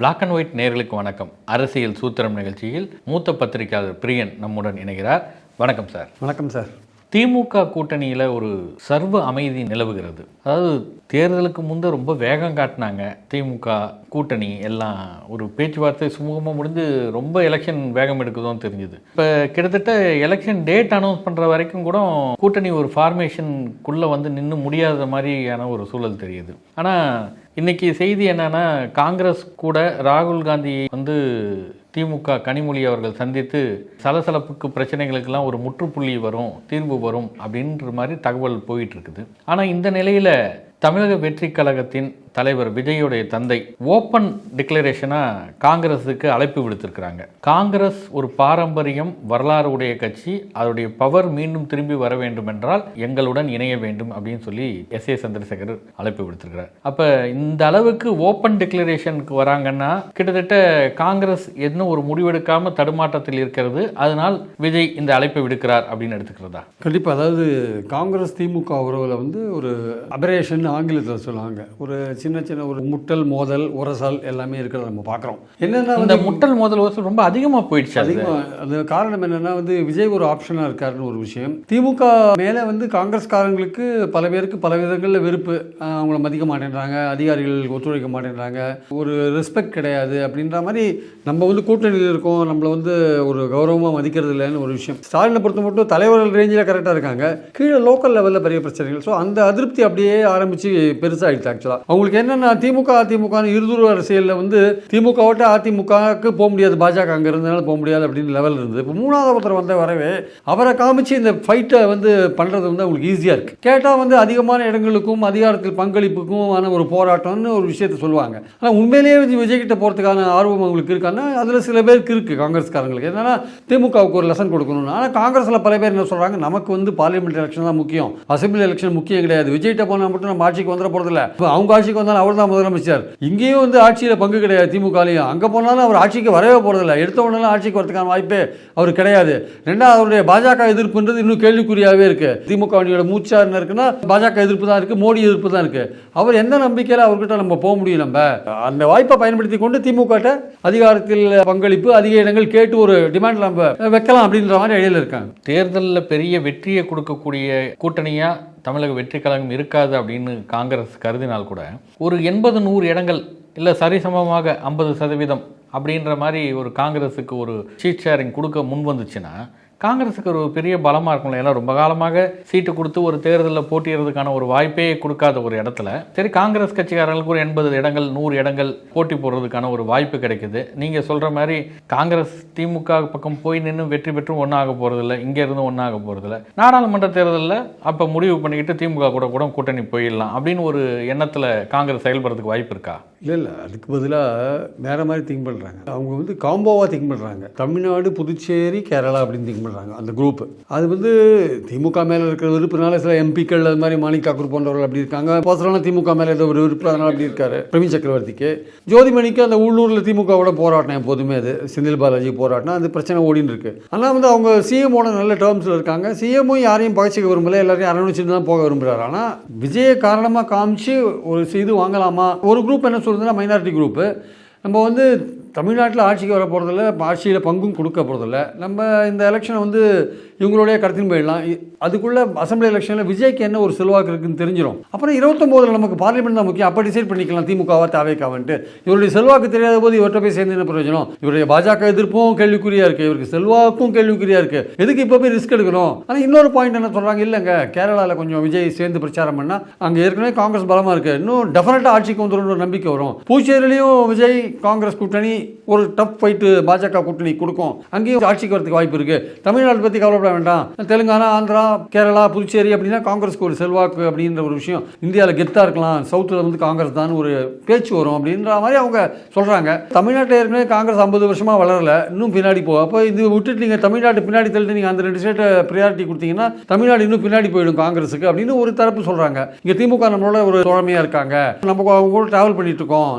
Black and white நேர்களுக்கு வணக்கம். அரசியல் சூத்திரம் நிகழ்ச்சியில் மூத்த பத்திரிகையாளர் பிரியன் நம்முடன் இணைகிறார். வணக்கம் சார். வணக்கம் சார். திமுக கூட்டணியில் ஒரு சர்வ அமைதி நிலவுகிறது. அதாவது தேர்தலுக்கு முன்பு ரொம்ப வேகம் காட்டினாங்க திமுக கூட்டணி. எல்லாம் ஒரு பேச்சுவார்த்தை சுமூகமாக முடிஞ்சு ரொம்ப எலெக்ஷன் வேகம் எடுக்குதோன்னு தெரிஞ்சுது. இப்போ கிட்டத்தட்ட எலெக்ஷன் டேட் அனௌன்ஸ் பண்ணுற வரைக்கும் கூட கூட்டணி ஒரு ஃபார்மேஷனுக்குள்ளே வந்து நின்று முடியாத மாதிரியான ஒரு சூழல் தெரியுது. ஆனால் இன்னைக்கு செய்தி என்னன்னா காங்கிரஸ் கூட ராகுல் காந்தி வந்து திமுக கனிமொழி அவர்கள் சந்தித்து சலசலப்புக்கு பிரச்சனைகளுக்கெல்லாம் ஒரு முற்றுப்புள்ளி வரும் தீர்வு வரும் அப்படின்ற மாதிரி தகவல் போயிட்டு இருக்குது. ஆனால் இந்த நிலையில தமிழக வெற்றி கழகத்தின் தலைவர் விஜயுடைய தந்தை ஓப்பன் டிக்ளரேஷனாக காங்கிரஸுக்கு அழைப்பு விடுத்திருக்கிறாங்க. காங்கிரஸ் ஒரு பாரம்பரியம் வரலாறு உடைய கட்சி. அதனுடைய பவர் மீண்டும் திரும்பி வர வேண்டும் என்றால் எங்களுடன் இணைய வேண்டும் அப்படின்னு சொல்லி எஸ் ஏ சந்திரசேகர் அழைப்பு விடுத்திருக்கிறார். அப்போ இந்த அளவுக்கு ஓப்பன் டிக்ளரேஷனுக்கு வராங்கன்னா கிட்டத்தட்ட காங்கிரஸ் என்ன ஒரு முடிவெடுக்காமல் தடுமாற்றத்தில் இருக்கிறது. அதனால் விஜய் இந்த அழைப்பை விடுக்கிறார் அப்படின்னு எடுத்துக்கிறதா? கண்டிப்பாக அதாவது காங்கிரஸ் திமுக உறவில் வந்து ஒரு அபரேஷன் ஆங்கிலத்தில் சொல்லுவாங்க. ஒரு சின்ன சின்ன ஒரு முட்டல் மோதல் உரசல் எல்லாமே இருக்கிறத நம்ம பார்க்குறோம். என்னென்னா இந்த முட்டல் மோதல் வசூல் ரொம்ப அதிகமா போயிடுச்சு அது. அதிகமாக அது காரணம் என்னன்னா வந்து விஜய் ஒரு ஆப்ஷனாக இருக்காருன்னு ஒரு விஷயம். திமுக மேலே வந்து காங்கிரஸ்காரங்களுக்கு பல பேருக்கு பல விதங்களில் வெறுப்பு. அவங்கள மதிக்க மாட்டேன்றாங்க அதிகாரிகள் ஒத்துழைக்க மாட்டேன்றாங்க. ஒரு ரெஸ்பெக்ட் கிடையாது அப்படின்ற மாதிரி நம்ம வந்து கூட்டணியில் இருக்கோம் நம்மளை வந்து ஒரு கௌரவமாக மதிக்கிறது இல்லைன்னு ஒரு விஷயம். ஸ்டாலினை பொறுத்த மட்டும் தலைவர்கள் ரேஞ்சில் கரெக்டாக இருக்காங்க. கீழே லோக்கல் லெவலில் பெரிய பிரச்சனைகள். ஸோ அந்த அதிருப்தி அப்படியே ஆரம்பித்து பெருசாகிடுச்சு ஆக்சுவலாக அவங்களுக்கு என்னென்னா திமுக அதிமுகன்னு இருதுருவ அரசியலில் வந்து திமுக விட்டு அதிமுகவுக்கு போக முடியாது பாஜக அங்கே இருந்தனால போக முடியாது அப்படின்னு லெவல் இருந்தது. இப்போ மூணாவது ஒருத்தர் வந்த வரவே அவரை காமிச்சு இந்த ஃபைட்டை வந்து பண்ணுறது வந்து அவங்களுக்கு ஈஸியாக இருக்குது கேட்டால் வந்து அதிகமான இடங்களுக்கும் அதிகாரத்தில் பங்களிப்புக்கும் ஆன ஒரு போராட்டம்னு ஒரு விஷயத்தை சொல்லுவாங்க. ஆனால் உண்மையிலேயே வந்து விஜய் கிட்ட போகிறதுக்கான ஆர்வம் அவங்களுக்கு இருக்கான்னா அதில் சில பேருக்கு இருக்குது காங்கிரஸ்காரங்களுக்கு. என்னன்னா திமுகவுக்கு ஒரு லெசன் கொடுக்கணும்னு. ஆனால் காங்கிரஸில் பல பேர் என்ன சொல்கிறாங்க நமக்கு வந்து பார்லிமெண்ட் எலெக்ஷன் தான் முக்கியம். அசம்பிளி எலெக்ஷன் முக்கியம் கிடையாது. விஜய்கிட்ட போனால் மட்டும் நம்ம ஆட்சிக்கு வந்துட போகிறதில்ல இப்போ அவங்க ஆட்சிக்கு வந்தாலும் அவர் தான் முதலமைச்சர். இங்கேயும் வந்து ஆட்சியில் பங்கு கிடையாது திமுகலையும். அங்கே போனாலும் அவர் ஆட்சிக்கு வரவே போகிறதில்ல எடுத்த உடனே ஆட்சிக்கு வரதுக்கான வாய்ப்பே அவர் கிடையாது. ரெண்டாவது அவருடைய பாஜக எதிர்ப்புன்றது இன்னும் கேள்விக்குறியாகவே இருக்கு. திமுக வண்டியோட மூச்சா என்ன இருக்குன்னா பாஜக எதிர்ப்பு தான் இருக்கு மோடி எதிர்ப்பு தான் இருக்கு. அவர் எந்த நம்பிக்கையில் அவர்கிட்ட நம்ம போக முடியும் நம்ம? அந்த வாய்ப்பை பயன்படுத்தி கொண்டு திமுக அதிகாரத்தில் பங்களிப்பு அதிக இடங்கள் கேட்டு ஒரு டிமாண்ட் நம்ம வைக்கலாம் அப்படின்ற மாதிரி இடையில இருக்காங்க. தேர்தலில் பெரிய வெற்றியை கொடுக்கக்கூடிய கூட்டணியாக தமிழக வெற்றி கழகம் இருக்காது அப்படின்னு காங்கிரஸ் கருதினால் கூட ஒரு எண்பது நூறு இடங்கள் இல்லை சரிசமமாக ஐம்பது சதவீதம் அப்படின்ற மாதிரி ஒரு காங்கிரஸுக்கு ஒரு சீட் ஷேரிங் கொடுக்க முன் வந்துச்சுன்னா காங்கிரஸுக்கு ஒரு பெரிய பலமாக இருக்கும்ல. ஏன்னா ரொம்ப காலமாக சீட்டு கொடுத்து ஒரு தேர்தலில் போட்டிடுறதுக்கான ஒரு வாய்ப்பே கொடுக்காத ஒரு இடத்துல. சரி காங்கிரஸ் கட்சிக்காரர்களுக்கு ஒரு எண்பது இடங்கள் நூறு இடங்கள் போட்டி போடுறதுக்கான ஒரு வாய்ப்பு கிடைக்குது. நீங்கள் சொல்கிற மாதிரி காங்கிரஸ் திமுக பக்கம் போய் நின்று வெற்றி பெற்றும் ஒன்றாக போகிறதில்ல இங்கே இருந்து ஒன்றாக போகிறதில்ல நாடாளுமன்ற தேர்தலில் அப்போ முடிவு பண்ணிக்கிட்டு திமுக கூட கூட கூட்டணி போயிடலாம் அப்படின்னு ஒரு எண்ணத்தில் காங்கிரஸ் செயல்படுறதுக்கு வாய்ப்பு இருக்கா? இல்லை இல்லை. அதுக்கு பதிலாக வேற மாதிரி திங்க் பண்ணுறாங்க அவங்க வந்து காம்போவாக திங்க் பண்ணுறாங்க தமிழ்நாடு புதுச்சேரி கேரளா அப்படின்னு திங்க் பண்ணுறாங்க அந்த குரூப் அது வந்து திமுக மேலே இருக்கிற விருப்பினால சில எம்பிக்கள் அது மாதிரி மாணிக் தாக்கூர் போன்றவர்கள் அப்படி இருக்காங்க. பர்சனலாக திமுக மேலே ஏதோ ஒரு விருப்பம் அதனால் அப்படி இருக்காரு. பிரவீன் சக்கரவர்த்திக்கு. ஜோதிமணிக்கு அந்த உள்ளூரில் திமுகவோட போராட்டம் எப்போதுமே அது. செந்தில் பாலாஜி போராட்டம் அது பிரச்சனை ஓடின்னு இருக்கு. ஆனால் வந்து அவங்க சிஎமோட நல்ல டேர்ம்ஸில் இருக்காங்க. சிஎம்மும் யாரையும் பகச்சிக்க விரும்பல எல்லாரையும் அரவணைச்சிட்டு தான் போக விரும்புகிறார் ஆனால் விஜயை காரணமாக காமிச்சு ஒரு இது வாங்கலாமா? ஒரு குரூப் என்ன சொல்றதுன்னா மைனாரிட்டி குரூப்பு நம்ம வந்து தமிழ்நாட்டில் ஆட்சிக்கு வர போகிறதில்ல ஆட்சியில் பங்கும் கொடுக்க போகிறதில்ல நம்ம இந்த எலெக்ஷனை வந்து இவங்களுடைய கடத்தின்னு போயிடலாம். அதுக்குள்ளே அசம்பிளி எலெக்ஷனில் விஜய்க்கு என்ன ஒரு செல்வாக்கு இருக்குன்னு தெரிஞ்சிடும் அப்புறம் இருபத்தொம்போதில் நமக்கு பார்லிமெண்ட் தான் முக்கியம். அப்போ டிசைட் பண்ணிக்கலாம் திமுகவா தாவேக்காவன்ட்டு இவருடைய செல்வாக்கு தெரியாத போது இவர்கிட்ட போய் சேர்ந்து என்ன பிரயோஜனம்? இவருடைய பாஜக எதிர்ப்பும் கேள்விக்குறியாக இருக்குது இவருக்கு செல்வாக்கும் கேள்விக்குறியாக இருக்குது எதுக்கு இப்போ போய் ரிஸ்க் எடுக்கணும்? ஆனால் இன்னொரு பாயிண்ட் என்ன சொல்கிறாங்க இல்லைங்க கேரளாவில் கொஞ்சம் விஜய் சேர்ந்து பிரச்சாரம் பண்ணால் அங்கே ஏற்கனவே காங்கிரஸ் பலமாக இருக்குது இன்னும் டெஃபினட்டாக ஆட்சிக்கு வந்துடும் நம்பிக்கை வரும். பூச்சேரியிலையும் விஜய் காங்கிரஸ் கூட்டணி ஒரு டஃப் ஃபைட்டு பாஜக கூட்டணி கொடுக்கும். அங்கேயும் ஆட்சிக்கு வரதுக்கு வாய்ப்பு இருக்குது தமிழ்நாடு பற்றி கவலைப்பட வேண்டாம். தெலுங்கானா ஆந்திரா கேரளா புதுச்சேரி அப்படின்னா காங்கிரஸ்க்கு ஒரு செல்வாக்கு அப்படின்ற ஒரு விஷயம். இந்தியாவில் கெத்தாக இருக்கலாம். சவுத்தில் வந்து காங்கிரஸ் தான் ஒரு பேச்சு வரும் அப்படின்ற மாதிரி அவங்க சொல்கிறாங்க தமிழ்நாட்டில் ஏற்கனவே காங்கிரஸ் ஐம்பது வருஷமாக வளரல. இன்னும் பின்னாடி போ. அப்போ இது விட்டுட்டு நீங்கள் தமிழ்நாட்டு பின்னாடி தள்ளிட்டு நீங்கள் அந்த ரெண்டு ஸ்டேட்டை ப்ரியாரிட்டி கொடுத்தீங்கன்னா தமிழ்நாடு இன்னும் பின்னாடி போயிடும் காங்கிரஸுக்கு அப்படின்னு ஒரு தரப்பு சொல்கிறாங்க இங்கே திமுக நம்மளோட ஒரு தோழமையாக இருக்காங்க. நம்ம அவங்க கூட ட்ராவல் பண்ணிட்டு இருக்கோம்.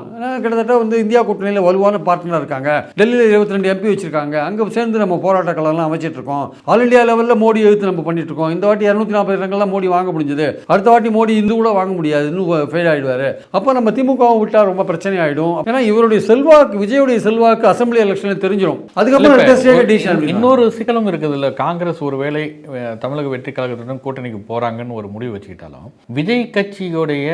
கிட்டத்தட்ட வந்து இந்தியா கூட்டணியில் வலுவான பார்ட்னர் இருக்காங்க. டெல்லியில் இருபத்தி ரெண்டு எம்பி வச்சிருக்காங்க. அங்கே சேர்ந்து நம்ம போராட்ட கலம்லாம் அமைச்சிட்டு இருக்கோம் ஆல் இந்தியா லெவலில் மோடி எழுத்து நம்ம பண்ணிட்டு இருக்கோம் இந்த வாட்டி இரநூத்தி நாற்பது இடங்கள்லாம் மோடி வாங்க முடிஞ்சது. அடுத்த வாட்டி மோடி இந்து கூட வாங்க முடியாது. இன்னும் ஃபெயில் ஆயிடுவாரு. அப்போ நம்ம திமுகவும் விட்டா ரொம்ப பிரச்சனை ஆயிடும் ஏன்னா இவருடைய செல்வாக்கு விஜயுடைய செல்வாக்கு அசம்பிளி எலெக்ஷனில் தெரிஞ்சிடும் அதுக்கப்புறம். இன்னொரு சிக்கலும் இருக்குது இல்ல காங்கிரஸ் ஒருவேளை தமிழக வெற்றி கழகத்துடன் கூட்டணிக்கு போறாங்கன்னு ஒரு முடிவு வச்சுக்கிட்டாலும் விஜய் கட்சியோடைய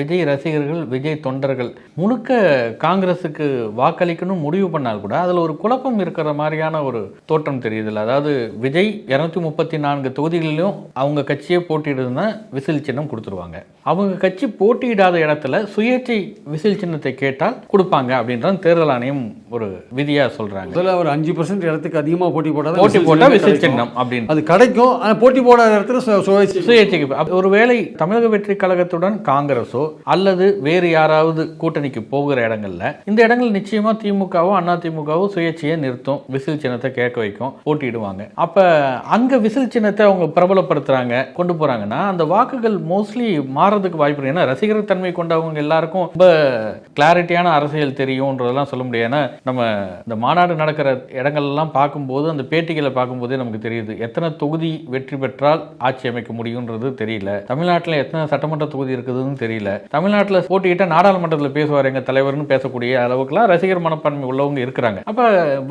விஜய் ரசிகர்கள் விஜய் தொண்டர்கள் முழுக்க காங்கிரஸுக்கு வாக்களிக்கணும் முடிவு பண்ணால் கூட அதுல ஒரு குழப்பம் இருக்கிற மாதிரியான ஒரு தோற்றம் தெரியுதுல்ல. அதாவது விஜய் இருநூத்தி முப்பத்தி நான்கு தொகுதிகளிலும் அவங்க கட்சியே போட்டியிடுதுன்னா விசில் சின்னம் கொடுத்துருவாங்க. அவங்க கட்சி போட்டியிடாத இடத்துல சுயேட்சை விசில் சின்னத்தை கேட்டால் கொடுப்பாங்க அப்படின்றது தேர்தல் ஆணையம் ஒரு விதியா சொல்றாங்க. முதல்ல ஒரு அஞ்சு பர்சன்ட் இடத்துக்கு அதிகமாக போட்டி போட்டால் போட்டி போட்டா விசில் சின்னம் அப்படின்னு. அது கிடைக்கும். ஆனால் போட்டி போடாத இடத்துல சுயேட்சைக்கு ஒருவேளை தமிழக வெற்றி கழகத்துடன் காங்கிரஸோ அல்லது வேறு யாராவது கூட்டணிக்கு போகிற இடங்கள்ல இந்த இடங்கள் நிச்சயமா திமுகவோ அண்ணா அதிமுகவும் சுயேட்சையை நிறுத்தும். விசில் சின்னத்தை கேட்க வைக்கும். போட்டியிடுவாங்க. அப்ப அங்க விசில் சின்னத்தை அவங்க பிரபலப்படுத்துறாங்க. கொண்டு போறாங்கன்னா அந்த வாக்குகள் மோஸ்ட்லி மாறதுக்கு வாய்ப்பு இருக்கு. ஏன்னா ரசிகர் தன்மை கொண்டவங்க எல்லாருக்கும் ரொம்ப கிளாரிட்டியான அரசியல் தெரியும்ன்றதெல்லாம் சொல்ல முடியாது. ஏன்னா நம்ம இந்த மாநாடு நடக்கிற இடங்கள் எல்லாம் பார்க்கும்போது அந்த பேட்டிகளை பார்க்கும்போதே நமக்கு தெரியுது. எத்தனை தொகுதி வெற்றி பெற்றால் ஆட்சி அமைக்க முடியும்ன்றது தெரியல. தமிழ்நாட்டில் எத்தனை சட்டமன்ற தொகுதி இருக்குதுன்னு தெரியல. தமிழ்நாட்டில் போட்டியிட்ட நாடாளுமன்றத்தில் பேசுவார் எங்கள் தலைவர்னு பேசக்கூடிய அளவுக்குலாம் ரசிகர் மனப்பான்மை உள்ளவங்க இருக்கிறாங்க. அப்ப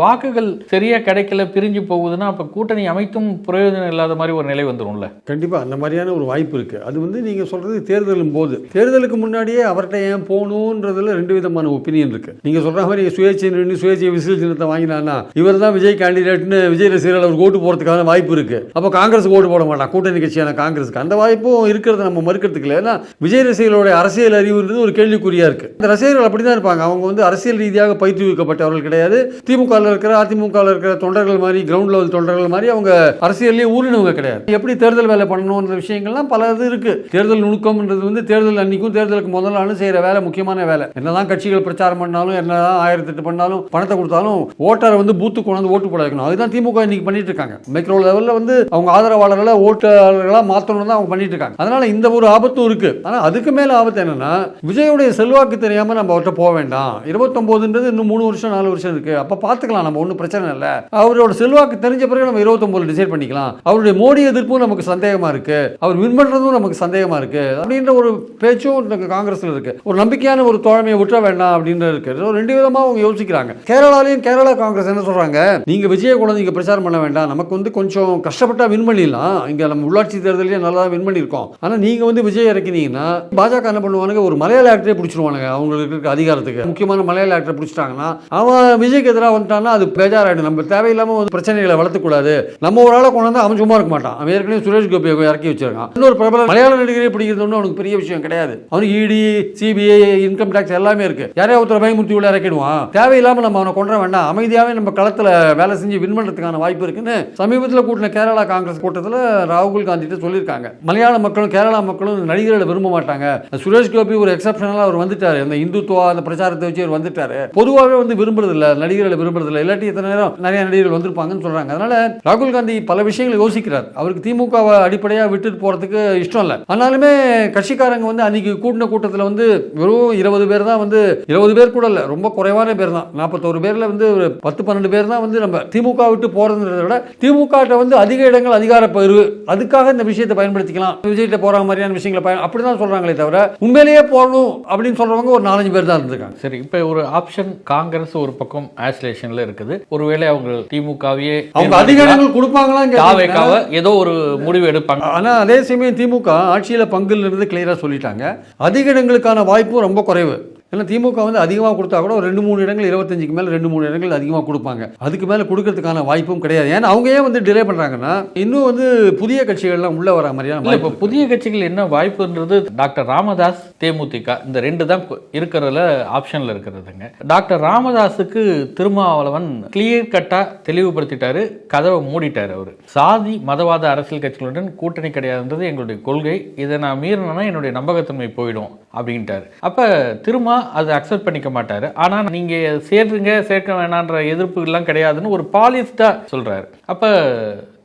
வாக்குகள் சரியா கிடைக்கல பிரிஞ்சு போகுதுன்னா அப்ப கூட்டணி அமைத்தும் பிரயோஜனம் இல்லாத மாதிரி ஒரு நிலை வந்துடும்ல கண்டிப்பாக அந்த மாதிரியான ஒரு வாய்ப்பு இருக்குது அது வந்து நீங்கள் சொல்கிறது தேர்தலும் போது. தேர்தலுக்கு முன்னாடியே அவர்கிட்ட ஏன் போகணுன்றதுல ரெண்டு விதமான ஒப்பீனியன் இருக்குது நீங்கள் சொல்கிற மாதிரி சுயேட்சை நின்று சுயேட்சை விசில் சின்னத்தை இவர் தான் விஜய் கேண்டிடேட்னு விஜய் ரசிகர்கள் அவர் ஓட்டு போகிறதுக்கான வாய்ப்பு இருக்குது அப்போ காங்கிரஸ் ஓட்டு போட மாட்டான் கூட்டணி கட்சியான காங்கிரஸுக்கு. அந்த வாய்ப்பும் இருக்கிறத நம்ம மறுக்கிறதுக்கு இல்லை. ஏன்னா விஜய் ரசிகர்களுடைய அரசியல் அறிவுன்றது ஒரு கேள்விக்குறியாக இருக்குது அந்த ரசிகர்கள் அப்படி தான் இருப்பாங்க. அவங்க வந்து அரசியல் ரீதியாக பயிற்றுவிக்கப்பட்டவர்கள் கிடையாது. திமுகவில் இருக்கிற அதிமுகவில் இருக்கிற தொண்டர்கள் மாதிரி கிரவுண்ட் லெவல் தொண்டர்கள் மாதிரி அவங்க அரசியல்லேயே ஊறினவங்க கிடையாது. எப்படி தேர்தல் வேலை பண்ணணுன்ற விஷயங்கள்லாம் பல இது இருக்கு. தேர்தல் நுணுக்கம்ன்றது வந்து தேர்தல் அன்னைக்கும் தேர்தலுக்கு முதல் நாளும் செய்யற வேலை முக்கியமான வேலை. என்னதான் கட்சிகள் பிரச்சாரம் பண்ணாலும் என்னதான் ஆயிரத்தி எட்டு பண்ணாலும் பணத்தை கொடுத்தாலும் ஓட்டரை வந்து பூத்து கொண்டாந்து ஓட்டு போட வைக்கணும். அதுதான் திமுக இன்னைக்கு பண்ணிட்டு இருக்காங்க. மைக்ரோ லெவலில் வந்து அவங்க ஆதரவாளர்களை ஓட்டாளர்களாக மாற்றணும் தான் அவங்க பண்ணிட்டு இருக்காங்க. அதனால இந்த ஒரு ஆபத்தும் இருக்கு. ஆனால் அதுக்கு மேல ஆபத்து என்னன்னா விஜயுடைய செல்வாக்கு தெரியாம நம்ம அவர்கிட்ட போக வேண்டாம். இருபத்தொம்போதுன்றது இன்னும் மூணு வருஷம் நாலு வருஷம் இருக்கு. அப்போ பார்த்துக்கலாம் நம்ம ஒன்றும் பிரச்சனை இல்லை. அவரோட செல்வாக்கு தெரிஞ்ச பிறகு நம்ம இருபத்தொம்போது டிசைட் பண்ணிக்கலாம். அவருடைய மோடி எதிர்ப்பும் நமக்கு சந்தேகமா இருக்கு. அவர் வின் பண்றதும் நமக்கு சந்தேகமா இருக்கு. அப்படின்ற ஒரு பேச்சும் இந்த காங்கிரஸ்ல இருக்கு. ஒரு நம்பிக்கையான ஒரு தோழமையை விட்டுற வேண்டாம் அப்படின்ற இருக்கு. ரெண்டு விதமா அவங்க யோசிக்கிறாங்க. கேரளாலையும் கேரளா காங்கிரஸ் என்ன சொல்றாங்க? நீங்க விஜய குழந்தை பிரச்சாரம் பண்ண வேண்டாம். நமக்கு வந்து கொஞ்சம் கஷ்டப்பட்டா வின் பண்ணிடலாம். இங்க நம்ம உள்ளாட்சி தேர்தலையே நல்லா வின் பண்ணியிருக்கோம். ஆனா நீங்க வந்து விஜய் இறக்கினீங்கன்னா பாஜக என்ன பண்ணுவானுங்க? ஒரு மலையாள ஆக்டரே பிடிச்சிருவானுங்க. அவங்களுக்கு இருக்க அதிகாரத்துக்கு. முக்கியமான மலையாள ஆக்டரை வந்துட்டான்னா அவன் விஜய்க்கு எதிராக வந்துட்டான்னா அது பேஜாராயிடும் நம்ம தேவையில்லாம வந்து பிரச்சனைகளை வளர்த்துக்கூடாது. நம்ம ஒரு ஆளை கொண்டு வந்து அவன் சும்மா இருக்க மாட்டான். அவன் ஏற்கனவே சுரேஷ் கோபியை இறக்கி வச்சிருக்கான். இன்னொரு பிரபல மலையாள நடிகரை பிடிக்கிறது ஒன்றும் அவனுக்கு பெரிய விஷயம் கிடையாது. அவனுக்கு இடி சிபிஐ இன்கம் டேக்ஸ் எல்லாமே இருக்கு. யாரையா ஒருத்தர் பயமுறுத்தி உள்ள இறக்கிடுவான். தேவையில்லாம நம்ம அவனை கொண்டு வேண்டாம். அமைதியாவே நம்ம களத்துல வேலை செஞ்சு வின் பண்ணுறதுக்கான வாய்ப்பு இருக்குன்னு சமீபத்தில் கூட்டின கேரளா காங்கிரஸ் கூட்டத்தில் ராகுல் காந்தி கிட்ட சொல்லியிருக்காங்க. மலையாள மக்களும் கேரளா மக்களும் நடிகர்களை விரும்ப மாட்டாங்க. சுரேஷ் கோபி ஒரு எக்ஸப்ஷனலாக அவர் வந்துட்டார். அந்த இந்துத்துவா அந்த பிரச்சாரத்தை வச்சு அவர் வந்துட்டார். பொதுவாக பொதுவாகவே வந்து விரும்புறதில்ல நடிகர்களை விரும்புறது இல்லை இல்லாட்டி இத்தனை நேரம் நிறைய நடிகர்கள் வந்திருப்பாங்கன்னு சொல்றாங்க. அதனால ராகுல் காந்தி பல விஷயங்களை யோசிக்கிறார். அவருக்கு திமுகவை அடிப்படையாக விட்டுட்டு போறதுக்கு இஷ்டம் இல்லை. ஆனாலுமே கட்சிக்காரங்க வந்து அன்னைக்கு கூட்டின கூட்டத்தில் வந்து வெறும் இருபது பேர் தான் வந்து இருபது பேர் கூட இல்லை ரொம்ப குறைவான பேர் தான். நாற்பத்தோரு பேரில் வந்து ஒரு பத்து பன்னெண்டு பேர் தான் வந்து நம்ம திமுக விட்டு போகிறதுன்றத விட திமுக வந்து அதிக இடங்கள் அதிகார பகிர்வு. அதுக்காக இந்த விஷயத்தை பயன்படுத்திக்கலாம். விஜய்கிட்ட போற மாதிரியான விஷயங்களை பயன் அப்படிதான் சொல்றாங்களே தவிர உண்மையிலேயே போகணும் அப்படின்னு சொல்றவங்க ஒரு நாலஞ்சு பேர் தான் இருந்திருக்காங்க. சரி இப்போ ஒரு ஆப்ஷன் காங்கிரஸ் ஒரு பக்கம் ஆஸ்லேஷன்ல இருக்குது. ஒருவேளை அவங்க திமுகவையே அவங்க அதிக இடங்கள் கொடுப்பாங்களான்னு கேட்டீங்கன்னா- தாவேக்காவ ஏதோ ஒரு முடிவு எடுப்பாங்க. ஆனா அதே சமயம் திமுக ஆட்சியில பங்குல இருந்து கிளியரா சொல்லிட்டாங்க. அதிக இடங்களுக்கான வாய்ப்பும் ரொம்ப குறைவு. ஏன்னா திமுக வந்து அதிகமாக கொடுத்தா கூட ரெண்டு மூணு இடங்கள் இருபத்தஞ்சுக்கு மேலே ரெண்டு மூணு இடங்கள் அதிகமாக கொடுப்பாங்க. அதுக்கு மேலே கொடுக்கறதுக்கான வாய்ப்பும் கிடையாது. ஏன்னா அவங்க ஏன் வந்து டிலே பண்ணுறாங்கன்னா இன்னும் வந்து புதிய கட்சிகள்லாம் உள்ள வர மாதிரியான இப்போ புதிய கட்சிகள் என்ன வாய்ப்புன்றது டாக்டர் ராமதாஸ் தேமுதிக இந்த ரெண்டு தான் இருக்கிறதுல ஆப்ஷன்ல இருக்கிறதுங்க. டாக்டர் ராமதாஸுக்கு திருமாவளவன் கிளியர் கட்டா தெளிவுபடுத்திட்டாரு கதவை மூடிட்டாரு அவரு. சாதி மதவாத அரசியல் கட்சிகளுடன் கூட்டணி கிடையாதுன்றது எங்களுடைய கொள்கை. இதை நான் மீறினா என்னுடைய நம்பகத்தன்மை போயிடும். அப்படின்ட்டாரு. அப்போ திரும்ப அதை அக்செப்ட் பண்ணிக்க மாட்டார். ஆனால் நீங்கள் சேருங்க சேர்க்க வேணான்ற எதிர்ப்பு எல்லாம் கிடையாதுன்னு ஒரு பாலிஸ்டாக சொல்கிறாரு அப்போ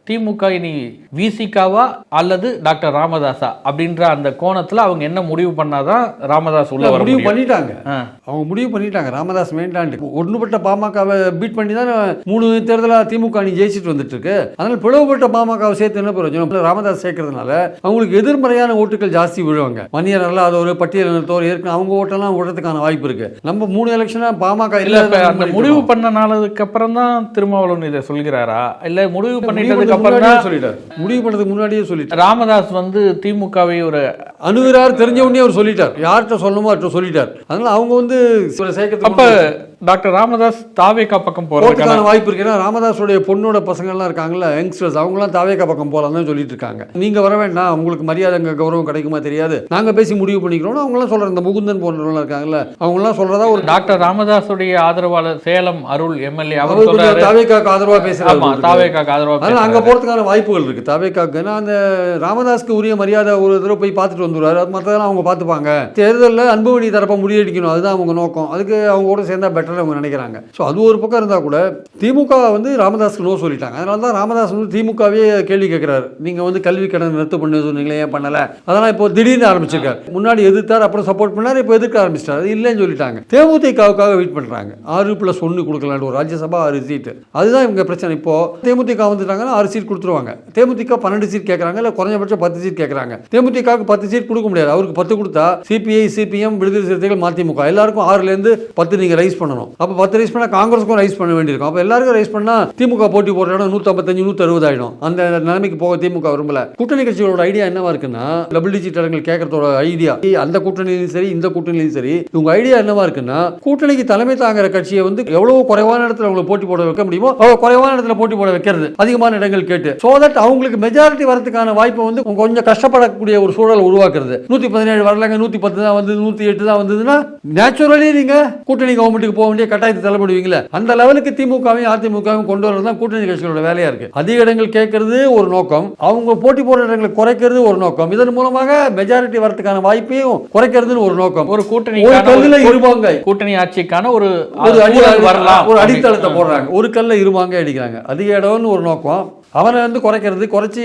திமுக இனி விசிகாவா அல்லது டாக்டர் ராமதாஸா அப்படின்ற அந்த கோணத்துல அவங்க என்ன முடிவு பண்ணாதான் ராமதாஸ் உள்ள முடிவு பண்ணிட்டாங்க. அவங்க முடிவு பண்ணிட்டாங்க. ராமதாஸ் வேண்டான்ட்டு. ஒன்றுபட்ட பாமகவை பீட் பண்ணி தான் மூணு தேர்தலாக திமுக அணி ஜெயிச்சிட்டு வந்துட்டு இருக்கு அதனால பிளவுபட்ட பாமகவை சேர்த்து என்ன பிரயோஜனம்? ராமதாஸ் சேர்க்கறதுனால அவங்களுக்கு எதிர்மறையான ஓட்டுகள் ஜாஸ்தி விழுவாங்க. மணியர் அல்லாத ஒரு பட்டியலினத்தோர் ஏற்கனவே அவங்க ஓட்டெல்லாம் விடுறதுக்கான வாய்ப்பு இருக்கு. நம்ம மூணு எலெக்ஷனா பாமக இல்ல அந்த முடிவு பண்ண நாளுக்கு அப்புறம் தான் திருமாவளவன் இதை சொல்கிறாரா? இல்ல முடிவு பண்ணிட்டதுக்கு அப்புறம் தான் சொல்லிட்டார். முடிவு பண்ணதுக்கு முன்னாடியே சொல்லிட்டார். ராமதாஸ் வந்து திமுகவை ஒரு அணுகிறார் தெரிஞ்ச உடனே அவர் சொல்லிட்டார். யார்கிட்ட சொல்லணுமோ அவர்கிட்ட சொல்லிட்டார். அதனால அவங்க வந்து சேர்க்கறதுக்கு அப்ப டாக்டர் ராமதாஸ் தாவேகா பக்கம் போறதுக்கான வாய்ப்பு இருக்கு. ஏன்னா ராமதாஸுடைய பொண்ணோட பசங்கள்லாம் இருக்காங்கல்ல யங்ஸ்டர்ஸ் அவங்களாம் தாவேக்கா பக்கம் போகலாம் தான் சொல்லிட்டு இருக்காங்க. நீங்க வர வேண்டாம் உங்களுக்கு மரியாதை அங்க கௌரவம் கிடைக்குமா தெரியாது. நாங்க பேசி முடிவு பண்ணிக்கிறோம் அவங்களாம் சொல்றாங்க. இந்த முகுந்தன் போன்றவங்க இருக்காங்கல்ல அவங்களாம் சொல்றதா ஒரு டாக்டர் ராமதாஸுடைய ஆதரவாளர் சேலம் அருள் எம்எல்ஏ அவர் சொல்றாரு. தாவேக்காக்கு ஆதரவா ஆமா பேசுறாரு தாவேகாக்கு ஆதரவா அதனால அங்க பேசுறாரு. போறதுக்கான வாய்ப்புகள் இருக்கு. தாவேக்காக்கு ஏன்னா அந்த ராமதாஸ்க்கு உரிய மரியாதை ஒரு தடவை போய் பார்த்துட்டு வந்துருவாரு. அது மற்றதெல்லாம் அவங்க பார்த்துப்பாங்க. தேர்தலில் அன்புமணி தரப்ப முறியடிக்கணும். அதுதான் அவங்க நோக்கம். அதுக்கு அவங்க கூட சேர்ந்தா பெட்டர் அவங்க நினைக்கிறாங்க. ஸோ அது ஒரு பக்கம் இருந்தால் கூட திமுக வந்து ராமதாஸ்க்கு நோ சொல்லிட்டாங்க. அதனால தான் ராமதாஸ் வந்து திமுகவே கேள்வி கேட்குறாரு. நீங்கள் வந்து கல்வி கடன் ரத்து பண்ணி சொன்னீங்களே ஏன் பண்ணலை? அதெல்லாம் இப்போ திடீர்னு ஆரம்பிச்சிருக்காரு. முன்னாடி எதிர்த்தார் அப்புறம் சப்போர்ட் பண்ணார் இப்போ எதிர்க்க ஆரம்பிச்சிட்டாரு. அது இல்லைன்னு சொல்லிட்டாங்க. தேமுதிகவுக்காக வெயிட் பண்ணுறாங்க ஆறு ப்ளஸ் ஒன்று கொடுக்கலான்னு ஒரு ராஜ்யசபா ஆறு சீட்டு அதுதான் இவங்க பிரச்சனை. இப்போ தேமுதிக வந்துட்டாங்கன்னா ஆறு சீட் கொடுத்துருவாங்க. தேமுதிக பன்னெண்டு சீட் கேட்குறாங்க இல்லை குறைஞ்சபட்சம் பத்து சீட் கேட்குறாங்க. தேமுதிகவுக்கு பத்து சீட் கொடுக்க முடியாது. அவருக்கு பத்து கொடுத்தா சிபிஐ சிபிஎம் விடுதலை சிறுத்தைகள் மதிமுக. எல்லாருக்கும் ஆறுலேருந்து பத்து நீங்கள் ரைஸ் பண்ணணும். அப்போ பத்து ரைஸ் பண்ணால் காங்கிரஸுக்கும் ரைஸ் பண்ண வேண்டியிருக்கும். அப்போ எல்லாருக்கும் ரைஸ் பண்ணால் திமுக போட்டி போடுற இடம் நூற்றம்பத்தஞ்சு நூற்றறுபது ஆகிடும் அந்த நிலைமைக்கு போக திமுக விரும்பல. கூட்டணி கட்சிகளோட ஐடியா என்னவா இருக்குன்னா டபுள் டிஜிட் இடங்கள் கேட்கறதோட ஐடியா அந்த கூட்டணியிலும் சரி இந்த கூட்டணியிலும் சரி இவங்க ஐடியா என்னவா இருக்குன்னா கூட்டணிக்கு தலைமை தாங்குற கட்சியை வந்து எவ்வளவு குறைவான இடத்துல அவங்களை போட்டி போட வைக்க முடியுமோ அவ்வளவு குறைவான இடத்துல போட்டி போட வைக்கிறது. அதிகமான இடங்கள் கேட்டு. சோ தட் அவங்களுக்கு மெஜாரிட்டி வரதுக்கான வாய்ப்பை வந்து கொஞ்சம் கஷ்டப்படக்கூடிய ஒரு சூழல் உருவாக்குறது. நூத்தி பதினேழு வரலங்க நூத்தி பத்து தான் வந்து நூத்தி எட்டு தான் வந்ததுன்னா நேச்சுரலி நீங்க கூட்டணி கவர்மெண்ட்டுக்கு போக வேண்டிய கட்டாயத்தை தலைப்படுவீங்களே அந்த லெவலுக்கு திமுகவையும் அதிமுகவும் கொண்டு வரது தான் கூட்டணி கட்சிகளோட வேலையா இருக்கு. அதிக இடங்கள் கேட்கறது ஒரு நோக்கம். அவங்க போட்டி போடுற இடங்களை குறைக்கிறது ஒரு நோக்கம். இதன் மூலமாக மெஜாரிட்டி வரதுக்கான வாய்ப்பையும் குறைக்கிறதுன்னு ஒரு நோக்கம். ஒரு கல்லுல ஒரு- கூட்டணி ஆட்சிக்கான ஒரு ஒரு அடித்தளத்தை போடுறாங்க. ஒரு கல்ல இருமாங்க அடிக்கிறாங்க. அதிக இடம்னு ஒரு நோக்கம். அவனை வந்து குறைக்கிறது குறைச்சி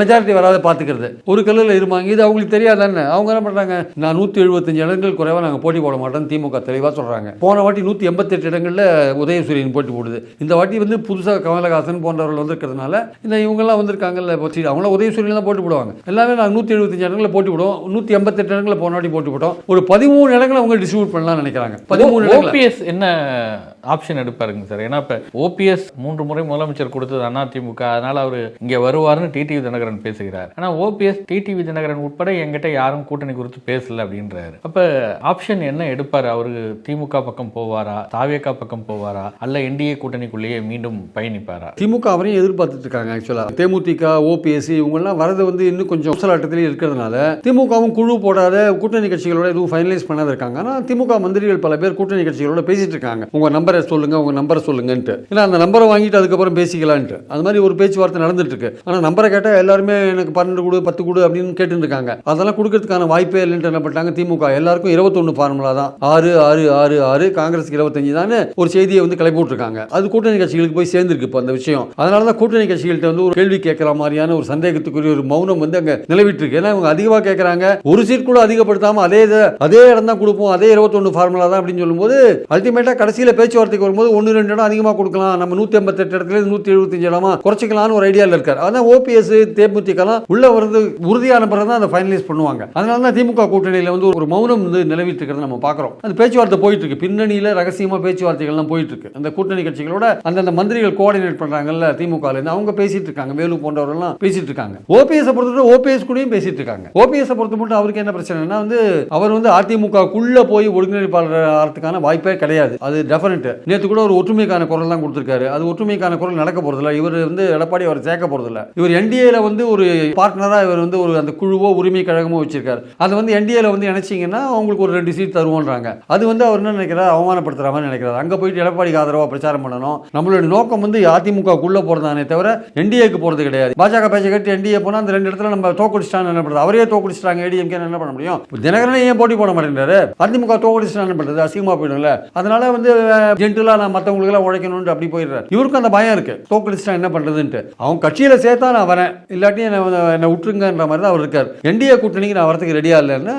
மெஜாரிட்டி வராத பார்த்துக்கிறது. ஒரு கல்லில் இருமாங்க இது அவங்களுக்கு தெரியாதானே? அவங்க என்ன பண்ணுறாங்க நான் நூற்றி எழுபத்தஞ்சு இடங்கள் குறைவாக நாங்கள் போட்டி போட மாட்டோம் திமுக தெளிவாக சொல்கிறாங்க போன வாட்டி நூற்றி எண்பத்தெட்டு இடங்களில் உதயசூரியன் போட்டி போடுது. இந்த வாட்டி வந்து புதுசாக கமலஹாசன் போன்றவர்கள் வந்திருக்கிறதுனால இந்த இவங்கெல்லாம் வந்திருக்காங்கல்ல போச்சு அவங்களாம் உதயசூரியன் தான் போட்டி போடுவாங்க. எல்லாமே நாங்கள் நூற்றி எழுபத்தஞ்சு இடங்களில் போட்டி போடுவோம். நூற்றி எண்பத்தெட்டு இடங்களில் போன வாட்டி போட்டி போட்டோம். ஒரு பதிமூணு இடங்களை அவங்க டிஸ்ட்ரிபியூட் பண்ணலாம்னு நினைக்கிறாங்க. பதிமூணு ஓபிஎஸ் என்ன ஆப்ஷன் எடுப்பாருங்க சார்? ஏன்னா இப்ப ஓபிஎஸ் மூன்று முறை முதலமைச்சர் கொடுத்தது அதிமுக அதனால் அவர் இங்கே வருவாருன்னு டிடிவி தினகரன் பேசுகிறார். ஆனால் ஓபிஎஸ் டிடிவி தினகரன் உட்பட என்கிட்ட யாரும் கூட்டணி குறித்து பேசல அப்படின்றாரு. அப்ப ஆப்ஷன் என்ன எடுப்பார்? அவர் திமுக பக்கம் போவாரா? தாவேக்கா பக்கம் போவாரா? அல்ல என்டிஏ கூட்டணிக்குள்ளேயே மீண்டும் பயணிப்பாரா? திமுக அவரையும் எதிர்பார்த்துட்டு இருக்காங்க ஆக்சுவலாக தேமுதிக ஓபிஎஸ் இவங்கெல்லாம் வரது வந்து இன்னும் கொஞ்சம் உசலாட்டத்திலே இருக்கிறதுனால திமுகவும் குழு போடாத கூட்டணி கட்சிகளோட எதுவும் ஃபைனலைஸ் பண்ணாத இருக்காங்க. ஆனால் திமுக மந்திரிகள் பல பேர் கூட்டணி கட்சிகளோட பேசிட்டு இருக்காங்க. உங்க நம்பரை சொல்லுங்க உங்க நம்பரை சொல்லுங்கன்ட்டு. ஏன்னா அந்த நம்பரை வாங்கிட்டு அதுக்கப்புறம் பேசிக்கலான்ட்டு. அது மாதிரி ஒரு பேச்சுவார்த்தை நடந்துட்டு இருக்கு ஆனால் நம்பரை கேட்டால் எல்லாருமே எனக்கு பன்னெண்டு கொடு பத்து கொடு அப்படின்னு கேட்டுட்டு இருக்காங்க அதெல்லாம் கொடுக்கறதுக்கான வாய்ப்பே இல்லைன்னு என்ன பண்ணிட்டாங்க திமுக. எல்லாருக்கும் இருபத்தொன்னு ஃபார்முலா தான். ஆறு ஆறு ஆறு ஆறு காங்கிரஸ்க்கு இருபத்தஞ்சு தான் ஒரு செய்தியை வந்து கிளப்பி விட்டுருக்காங்க. அது கூட்டணி கட்சிகளுக்கு போய் சேர்ந்துருக்கு இப்போ அந்த விஷயம். அதனால தான் கூட்டணி கட்சிகள்கிட்ட வந்து ஒரு கேள்வி கேட்குற மாதிரியான ஒரு சந்தேகத்துக்குரிய ஒரு மௌனம் வந்து அங்கே நிலவிட்டு இருக்கு ஏன்னா இவங்க அதிகமாக கேட்குறாங்க. ஒரு சீட் கூட அதிகப்படுத்தாம அதே அதே இடம் தான் கொடுப்போம். அதே இருபத்தொன்று ஃபார்முலா தான் அப்படின்னு சொல்லும்போது அல்டிமேட்டாக கடைசியில் பேச்சுவார்த்தைக்கு வரும்போது ஒன்று ரெண்டு இடம் அதிகமாக கொடுக்கலாம். நம்ம நூற்றி ஐம்பத்தெட்டு இடத்துல நூற்றி எழுபத்தஞ்சு இடமா குறைச்சிக்கலாம்னு ஒரு ஐடியாவில் இருக்கார். அதான் ஓபிஎஸ் தேமுதிகலாம் உள்ள வரது உறுதியான பிறகு தான் அதை ஃபைனலைஸ் பண்ணுவாங்க. அதனால தான் திமுக கூட்டணியில் வந்து ஒரு மௌனம் வந்து நிலவிட்டு இருக்கிறத நம்ம பார்க்குறோம். அந்த பேச்சுவார்த்தை போயிட்டு இருக்கு. பின்னணியில் ரகசியமாக பேச்சுவார்த்தைகள்லாம் போயிட்டு இருக்கு. அந்த கூட்டணி கட்சிகளோட அந்தந்த மந்திரிகள் கோஆர்டினேட் பண்றாங்கல்ல திமுகலேருந்து இருந்து அவங்க பேசிட்டு இருக்காங்க. வேலு போன்றவர்கள்லாம் பேசிட்டு இருக்காங்க. ஓபிஎஸ் பொறுத்தவரை ஓபிஎஸ் கூடயும் பேசிட்டு இருக்காங்க. ஓபிஎஸ் பொறுத்த மட்டும் அவருக்கு என்ன பிரச்சனைனா வந்து அவர் வந்து அதிமுகக்குள்ள போய் ஒருங்கிணைப்பாளர் ஆகிறதுக்கான வாய்ப்பே கிடையாது. அது டெஃபினட் நேற்று கூட ஒரு ஒற்றுமைக்கான குரல் தான் கொடுத்துருக்காரு. அது ஒற்றுமைக்கான குரல் நடக்க போறதில்ல. இவர் வந்து எடப்பாடி அவர் சேர்க்க போறதில்ல. இவர் என்டிஏல வந்து ஒரு பார்ட்னரா இவர் வந்து ஒரு அந்த குழுவோ உரிமை கழகமோ வச்சிருக்காரு. அது வந்து என்டிஏல வந்து இணைச்சிங்கன்னா அவங்களுக்கு ஒரு ரெண்டு சீட் தருவோன்றாங்க. அது வந்து அவர் என்ன நினைக்கிறார்? அவமானப்படுத்துற மாதிரி நினைக்கிறார். அங்க போயிட்டு எடப்பாடிக்கு ஆதரவா பிரச்சாரம் பண்ணணும். நம்மளோட நோக்கம் வந்து அதிமுகக்குள்ளே போறதானே தவிர என்டிஏக்கு போறது கிடையாது. பாஜக பேச்சை கட்டி என்டிஏ போனா அந்த ரெண்டு இடத்துல நம்ம தோக்கடிச்சிட்டான்னு என்ன பண்றது? அவரே தோக்கடிச்சிட்டாங்க ஏடிஎம்கே என்ன பண்ண முடியும்? இப்ப தினகரனே ஏன் போட்டி போட மாட்டேங்கிறாரு அதிமுக தோக்கடிச்சிட்டா என்ன பண்றது? அசிங்கமா போயிடும்ல. அதனால வந்து ஜென்டலா நான் மத்தவங்களுக்கு எல்லாம் உழைக்கணும்னு அப்படி போயிடுறாரு. இவருக்கும் அந்த பயம் இருக்கு. தோக்கடிச்சிட்டா என்ன பண்றதுன்ட்டு. சொல்லிட்டு அவன் கட்சியில் சேர்த்தா நான் வரேன். இல்லாட்டி என்னை என்னை விட்டுருங்கன்ற மாதிரி தான் அவர் இருக்கார். என்டிஏ கூட்டணிக்கு நான் வரதுக்கு ரெடியாக இல்லைன்னு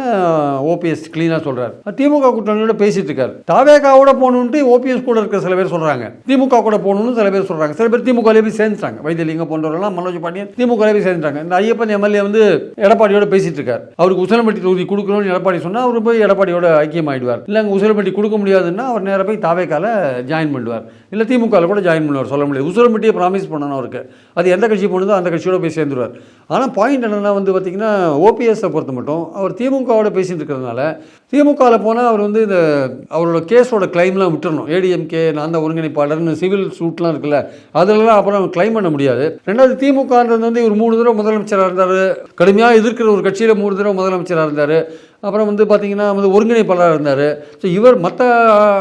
ஓபிஎஸ் க்ளீனாக சொல்கிறார் திமுக கூட்டணியோட பேசிட்டு இருக்காரு. தாவேகாவோட போகணுன்ட்டு ஓபிஎஸ் கூட இருக்கிற சில பேர் சொல்கிறாங்க திமுக கூட போகணும்னு சில பேர் சொல்கிறாங்க சில பேர் திமுகலே போய் சேர்ந்துட்டாங்க. வைத்தியலிங்கம் போன்றவர்கள்லாம் மனோஜ் பாண்டியன் திமுகலே போய் சேர்ந்துட்டாங்க. இந்த ஐயப்பன் எம்எல்ஏ வந்து எடப்பாடியோட பேசிட்டு இருக்காரு. அவருக்கு உசிலம்பட்டி தொகுதி கொடுக்கணும்னு எடப்பாடி சொன்னால் அவர் போய் எடப்பாடியோட ஐக்கியம் ஆயிடுவார் இல்லை அங்கே உசிலம்பட்டி கொடுக்க முடியாதுன்னா அவர் நேராக போய் தாவேக்கால ஜாயின் பண்ணுவார். இல்லை திமுகவில் கூட ஜாயின் பண்ணுவார் சொல்ல முடியாது. உசிலம்பட்டியை ப்ராமிஸ் பண்ணணும் அவருக்கு. அது எந்த கட்சி போனதோ அந்த கட்சியோட போய் சேர்ந்துருவார். ஆனால் பாயிண்ட் என்னென்னா வந்து பார்த்தீங்கன்னா ஓபிஎஸ்ஸை பொறுத்த மட்டும் அவர் திமுகவோட பேசிட்டு இருக்கிறதுனால திமுகவில் போனால் அவர் வந்து இந்த அவரோட கேஸோட கிளைம்லாம் விட்டுறணும். ஏடிஎம்கே நான் தான் ஒருங்கிணைப்பாளர்னு சிவில் சூட்லாம் இருக்குல்ல அதிலலாம் அப்புறம் கிளைம் பண்ண முடியாது. ரெண்டாவது திமுகன்றது வந்து இவர் மூணு தடவை முதலமைச்சராக இருந்தார். கடுமையாக எதிர்க்கிற ஒரு கட்சியில் மூணு தடவை முதலமைச்சராக இருந்தார். அப்புறம் வந்து பார்த்திங்கன்னா வந்து ஒருங்கிணைப்பாளராக இருந்தார். ஸோ இவர் மற்ற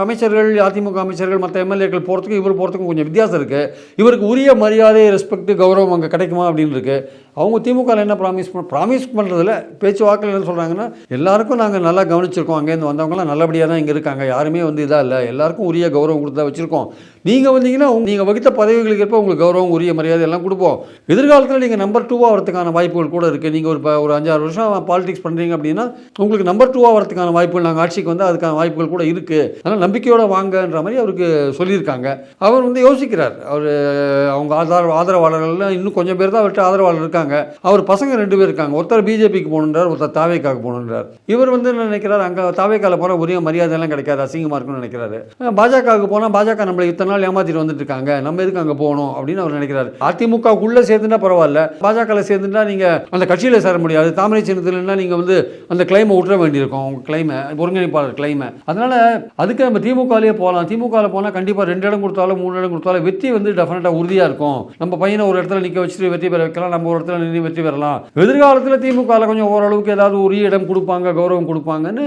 அமைச்சர்கள் அதிமுக அமைச்சர்கள் மற்ற எம்எல்ஏக்கள் போகிறதுக்கும் இவர் போகிறதுக்கும் கொஞ்சம் வித்தியாசம் இருக்குது இவருக்கு உரிய மரியாதை ரெஸ்பெக்ட் கௌரவம் அங்கே கிடைக்குமா அப்படின்னு இருக்குது அவங்க திமுகவில் என்ன ப்ராமிஸ் பண்ண ப்ராமிஸ் பண்ணுறதுல பேச்சுவாக்கில் என்ன சொல்கிறாங்கன்னா எல்லாருக்கும் நாங்கள் நல்லா கவனிச்சிருக்கோம். அங்கேருந்து வந்தவங்களாம் நல்லபடியாக தான் இங்கே இருக்காங்க. யாருமே வந்து இதாக இல்லை. எல்லாருக்கும் உரிய கௌரவம் கொடுத்து தான் வச்சுருக்கோம். நீங்கள் வந்தீங்கன்னா நீங்கள் வகித்த பதவிகளுக்கு ஏற்ப உங்களுக்கு கௌரவம் உரிய மரியாதை எல்லாம் கொடுப்போம். எதிர்காலத்தில் நீங்கள் நம்பர் டூவாக வரதுக்கான வாய்ப்புகள் கூட இருக்குது நீங்கள் ஒரு ஒரு அஞ்சாறு வருஷம் பாலிடிக்ஸ் பண்ணுறீங்க அப்படின்னா உங்களுக்கு நம்பர் டூவாக வரதுக்கான வாய்ப்புகள் நாங்கள் ஆட்சிக்கு வந்து அதுக்கான வாய்ப்புகள் கூட இருக்குது அதனால் நம்பிக்கையோடு வாங்கன்ற மாதிரி அவருக்கு சொல்லியிருக்காங்க. அவர் வந்து யோசிக்கிறார். அவர் அவங்க ஆதரவு ஆதரவாளர்கள்லாம் இன்னும் கொஞ்சம் பேர் தான் அவர்கிட்ட ஆதரவாளர் இருக்காங்க. அவர் பசங்க ரெண்டு பேர் இருக்காங்க. ஒருத்தர் பிஜேபிக்கு போகணுன்றார் ஒருத்தர் தாவேக்காக போகணுன்றார். இவர் வந்து என்ன நினைக்கிறார்? அங்கே தாவேக்காவில் போனால் உரிய மரியாதை எல்லாம் கிடைக்காது அசிங்கமாக இருக்கும்னு நினைக்கிறாரு. பாஜகவுக்கு போனால் பாஜக நம்மளை இத்தனை நாள் ஏமாத்திட்டு வந்துட்டு இருக்காங்க. நம்ம எதுக்கு அங்கே போகணும் அப்படின்னு அவர் நினைக்கிறாரு. அதிமுகவுக்குள்ளே சேர்ந்துட்டா பரவாயில்ல. பாஜகவில் சேர்ந்துட்டா நீங்கள் அந்த கட்சியில் சேர முடியாது. தாமரை சின்னத்துலன்னா நீங்கள் வந்து அந்த கிளைமை விட்டுற வேண்டியிருக்கும். உங்கள் கிளைமை ஒருங்கிணைப்பாளர் கிளைமை அதனால் அதுக்கு நம்ம திமுகலேயே போகலாம். திமுகவில் போனால் கண்டிப்பாக ரெண்டு இடம் கொடுத்தாலும் மூணு இடம் கொடுத்தாலும் வெற்றி வந்து டெஃபினட்டாக உறுதியாக இருக்கும். நம்ம பையனை ஒரு இடத்துல நிற்க வச்சுட்டு வெற்றி பெற வைக்கலாம். நம்ம ஒரு இடத்துல நின்று வெற்றி பெறலாம். எதிர்காலத்தில் திமுகவில் கொஞ்சம் ஓரளவுக்கு ஏதாவது உரிய இடம் கொடுப்பாங்க கௌரவம் கொடுப்பாங்கன்னு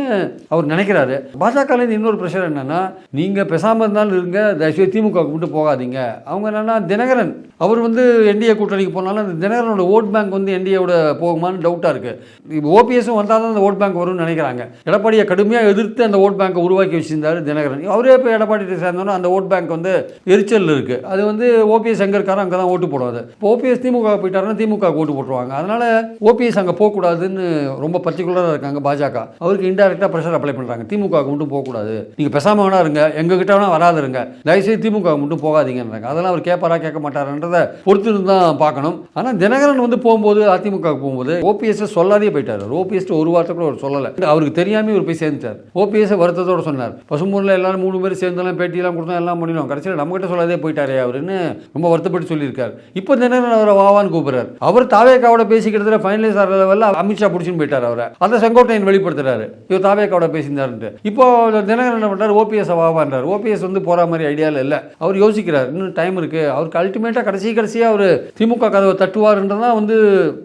அவர் நினைக்கிறாரு. பாஜகலேருந்து இன்னொரு ப்ரெஷர் என்னன்னா நீங்கள் பேசாமல் இருந்தாலும் இருங்க தயவுசெய்து திமுகவுக்கு மட்டும் போகாதீங்க. அவங்க என்னன்னா தினகரன். அவர் வந்து என்டிஏ கூட்டணிக்கு போனாலும் அந்த தினகரனோட ஓட் பேங்க் வந்து என்டிஏவோட போகுமான்னு டவுட்டாக இருக்குது இப்போ ஓபிஎஸும் வந்தால் தான் அந்த ஓட் பேங்க் வரும்னு நினைக்கிறாங்க. எடப்பாடியை கடுமையாக எதிர்த்து அந்த ஓட் பேங்கை உருவாக்கி வச்சிருந்தாரு தினகரன். அவரே இப்போ எடப்பாடி சேர்ந்தோன்னா அந்த ஓட் பேங்க் வந்து எரிச்சல் இருக்குது அது வந்து ஓபிஎஸ் எங்கே இருக்காரோ அங்கே தான் ஓட்டு போடாது இப்போ ஓபிஎஸ் திமுக போயிட்டாருன்னா திமுக ஓட்டு போட்டுருவாங்க. அதனால் ஓபிஎஸ் அங்கே போகக்கூடாதுன்னு ரொம்ப பர்டிகுலராக இருக்காங்க பாஜக. அவருக்கு இன்டெரக்டாக ப்ரெஷர் அப்ளை பண்ணுறாங்க திமுக மட்டும் போகக்கூடாது. நீங்கள் பேசாமல் வேணா இருங்க. எங்ககிட்ட வேணா வராது இருங்க தயவுசெய்து திமுக மட்டும் போகாதீங்கன்றாங்க. அதெல்லாம் அவர் கேட்பாரா கேட்க மாட்டாருன்றதை பொறுத்து தான் பார்க்கணும். ஆனால் தினகரன் வந்து போகும்போது அதிமுக போகும்போது ஓபிஎஸ் சொல்லாதே போயிட்டார். ஓபிஎஸ் ஒரு வார்த்தை கூட அவர் சொல்லலை. அவருக்கு தெரியாமல் இவர் போய் சேர்ந்துட்டார். ஓபிஎஸ் வருத்தத்தோட சொன்னார். பசும்பொருளில் எல்லாரும் மூணு பேர் சேர்ந்தெல்லாம் பேட்டியெல்லாம் கொடுத்தோம் எல்லாம் பண்ணிடும் கடைசியில் நம்மகிட்ட சொல்லாதே போயிட்டாரே அவருன்னு ரொம்ப வருத்தப்பட்டு சொல்லியிருக்கார். இப்போ தினகரன் அவரை வாவான்னு கூப்பிடுறார். அவர் தாவேக்காவோட பேசிக்கிறதுல ஃபைனலைஸ் ஆகிற லெவலில் அமித்ஷா பிடிச்சின்னு போயிட்டார் அவரை. அதை செங்கோட்டையன் வெளிப்படுத்துறாரு. இவர் தாவேக்காவோட பேசியிருந்தாருன்ட்டு. இப்போ தினகரன் என்ன பண்ணுறாரு ஓபிஎஸ் வாவான்றார். ஓபிஎஸ் வந்து போகிற மாதிரி ஐடியாவில் இல்லை. அவர் யோசிக்கிறார். இன்னும் டைம் இருக்குது அவருக்கு அல்டிமேட்டாக கடைசி கடைசியாக அவர் திமுக கதவை தட்டுவாருன்றதான் வந்து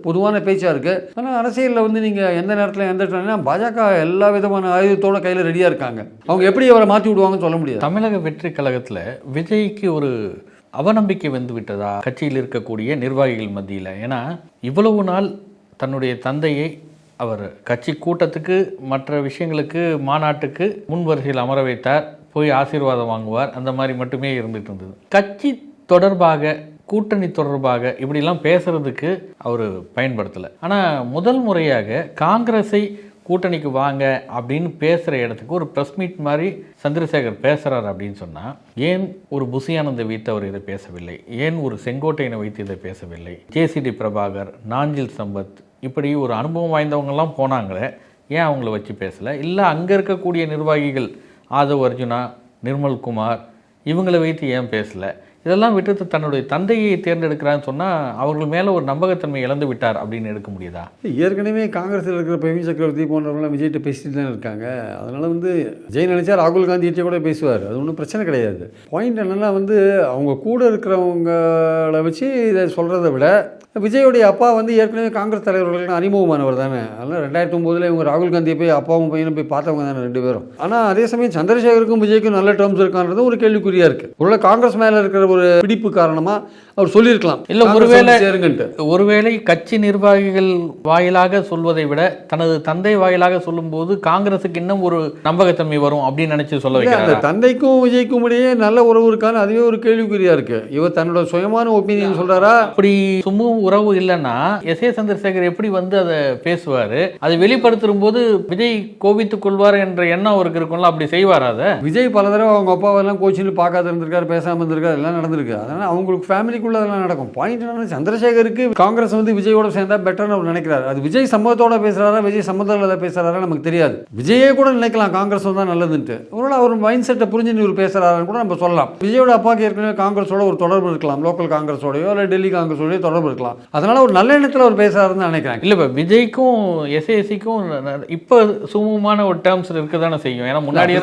பொதுவான பேச்சாக இருக்குது ஆனால் அரசியலில் வந்து நீங்கள் எந்த நேரத்தில் எந்த பாஜக எல்லா விதமான ஆயுதத்தோட கையில் ரெடியாக இருக்காங்க. அவங்க எப்படி அவரை மாற்றி விடுவாங்கன்னு சொல்ல முடியாது. தமிழக வெற்றி கழகத்தில் விஜய்க்கு ஒரு அவநம்பிக்கை வந்து விட்டதா? கட்சியில் இருக்கக்கூடிய நிர்வாகிகள் மத்தியில். ஏன்னா இவ்வளவு நாள் தன்னுடைய தந்தையை அவர் கட்சி கூட்டத்துக்கு மற்ற விஷயங்களுக்கு மாநாட்டுக்கு முன்வரிசையில் அமர வைத்தார். போய் ஆசீர்வாதம் வாங்குவார். அந்த மாதிரி மட்டுமே இருந்துட்டு இருந்தது. கட்சி தொடர்பாக கூட்டணி தொடர்பாக இப்படிலாம் பேசுறதுக்கு அவர் பயன்படுத்தலை. ஆனால் முதல் முறையாக காங்கிரஸை கூட்டணிக்கு வாங்க அப்படின்னு பேசுகிற இடத்துக்கு ஒரு ப்ரெஸ் மீட் மாதிரி சந்திரசேகர் பேசுகிறார் அப்படின்னு சொன்னால் ஏன் ஒரு புசியானந்த வைத்து அவர் இதை பேசவில்லை? ஏன் ஒரு செங்கோட்டையனை வைத்து இதை பேசவில்லை? ஜேசிடி பிரபாகர் நாஞ்சில் சம்பத் இப்படி ஒரு அனுபவம் வாய்ந்தவங்கெல்லாம் போனாங்களே ஏன் அவங்கள வச்சு பேசலை? இல்லை அங்கே இருக்கக்கூடிய நிர்வாகிகள் ஆதவ் அர்ஜுனா நிர்மல்குமார் இவங்களை வைத்து ஏன் பேசலை? இதெல்லாம் விட்டுட்டு தன்னுடைய தந்தையை தேர்ந்தெடுக்கிறான்னு சொன்னால் அவர்கள் மேலே ஒரு நம்பகத்தன்மை இழந்து விட்டார் அப்படின்னு எடுக்க முடியுதா? ஏற்கனவே காங்கிரஸில் இருக்கிற பிரவீன் சக்கரவர்த்தி போன்றவங்களாம் விஜய்கிட்ட பேசிட்டு தான் இருக்காங்க. அதனால் வந்து ஜெய் நினைச்சா ராகுல் காந்திகிட்ட கூட பேசுவார். அது ஒன்றும் பிரச்சனை கிடையாது. பாயிண்ட் என்னென்னா வந்து அவங்க கூட இருக்கிறவங்கள வச்சு இதை சொல்கிறத விட விஜயோடைய அப்பா வந்து ஏற்கனவே காங்கிரஸ் தலைவர்களுக்கு அறிமுகமானவர் தானே. அதனால் ரெண்டாயிரத்தி ஒம்போதில் இவங்க ராகுல் காந்தியை போய் அப்பாவும் பையனும் போய் பார்த்தவங்க தானே ரெண்டு பேரும். ஆனால் அதே சமயம் சந்திரசேகருக்கும் விஜய்க்கும் நல்ல டேர்ம்ஸ் இருக்கான்றது ஒரு கேள்விக்குறியாக இருக்குது உள்ள காங்கிரஸ் மேலே இருக்கிற ஒரு பிடிப்பு காரணமாக அவர் சொல்லியிருக்கலாம். இல்ல, ஒருவேளை- ஒருவேளை கட்சி நிர்வாகிகள் வாயிலாக சொல்வதை விட தனது தந்தை வாயிலாக சொல்லும்போது காங்கிரஸுக்கு இன்னும் ஒரு நம்பகத்தன்மை வரும் அப்படின்னு நினைச்சு சொல்ல வைக்கிறாங்க தந்தைக்கும் விஜய்க்கும் இடையே நல்ல உறவு இருக்கான்னு அதுவே ஒரு கேள்விக்குறியா இருக்கு. இவர் தன்னோட சுயமான ஒப்பீனியன் சொல்றாரா? அப்படி சுமூக உறவு இல்லைன்னா எஸ் ஏ சந்திரசேகர் எப்படி வந்து அதை பேசுவாரு? அதை வெளிப்படுத்தும் போது விஜய் கோபித்துக் கொள்வார் என்ற எண்ணம் அவருக்கு இருக்கும்ல அப்படி செய்வாரா அதை? விஜய் பல தடவை அவங்க அப்பாவெல்லாம் கோச்சின்னு பார்க்காத இருந்திருக்காரு பேசாம இருந்திருக்காரு எல்லாம் நடந்திருக்கு. அதனால அவங்களுக்கு ஃபேமிலிக்குள்ள அதெல்லாம் நடக்கும். பாயிண்ட் என்னன்னா சந்திரசேகருக்கு காங்கிரஸ் வந்து விஜயோட சேர்ந்தா பெட்டர்னு அவர் நினைக்கிறாரு. அது விஜய் சம்மதத்தோட பேசுறாரா விஜய் சம்மதம் பேசுறாரா நமக்கு தெரியாது. விஜயே கூட நினைக்கலாம் காங்கிரஸ் தான் நல்லதுன்ட்டு. ஒருவேளை அவர் மைண்ட் செட்டை புரிஞ்சுன்னு இவர் பேசுறாருன்னு கூட நம்ம சொல்லலாம். விஜயோட அப்பாவுக்கு ஏற்கனவே காங்கிரஸோட ஒரு தொடர்பு இருக்கலாம். லோக்கல் காங்கிரஸோடயோ இல்லை டெல்லி காங்கிரஸோடயோ தொடர்பு இருக்கலாம். அதனால ஒரு நல்ல எண்ணத்தில் அவர் பேசுறாருன்னு நினைக்கிறேன். இல்ல இப்ப விஜய்க்கும் எஸ்ஏசிக்கும் இப்ப சுமூகமான ஒரு டேர்ம்ஸ் இருக்க தானே செய்யும். ஏன்னா முன்னாடி